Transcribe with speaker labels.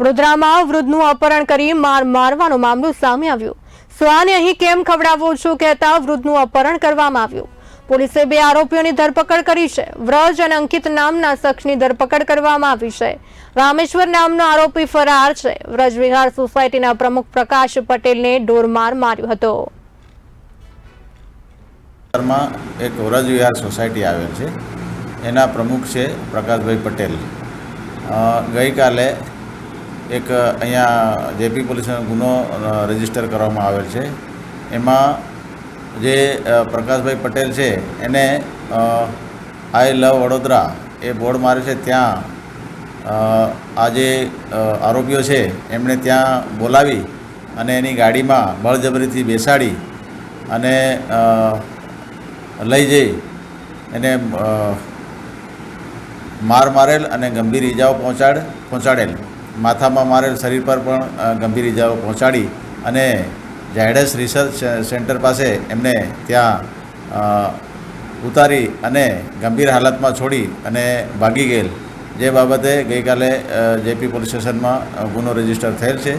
Speaker 1: વડોદરામાં વૃદ્ધનું અપહરણ કરી માર મારવાનો મામલો સામે આવ્યો. સ્વાને અહીં કેમ ખવડાવો છો કહેતા વૃદ્ધનું અપહરણ કરવામાં આવ્યું. પોલીસે બે આરોપીઓની ધરપકડ કરી છે. વ્રજ અને અંકિત નામના શખ્સની ધરપકડ કરવામાં આવી છે. રામેશ્વર નામનો આરોપી ફરાર છે. વ્રજ વિહાર સોસાયટીના પ્રમુખ પ્રકાશ પટેલને ઢોરમાર માર્યો હતો.
Speaker 2: એક વ્રજ વિહાર સોસાયટી આવેલ છે. એના પ્રમુખ છે પ્રકાશભાઈ પટેલ. ગઈકાલે એક, અહીંયા જેપી પોલીસનો ગુનો રજિસ્ટર કરવામાં આવેલ છે. એમાં જે પ્રકાશભાઈ પટેલ છે, એને આઈ લવ વડોદરા એ બોર્ડ મારે છે ત્યાં આ જે આરોપીઓ છે, એમણે ત્યાં બોલાવી અને એની ગાડીમાં બળજબરીથી બેસાડી અને લઈ જઈ એને માર મારેલ અને ગંભીર ઈજાઓ પહોંચાડ, પહોંચાડેલ. માથામાં મારેલ શરીર પર પણ ગંભીર ઈજાઓ પહોંચાડી અને ઝાયડસ રિસર્ચ સેન્ટર પાસે એમને ત્યાં ઉતારી અને ગંભીર હાલતમાં છોડી અને ભાગી ગયેલ. જે બાબતે ગઈકાલે જેપી પોલીસ સ્ટેશનમાં ગુનો રજિસ્ટર થયેલ છે.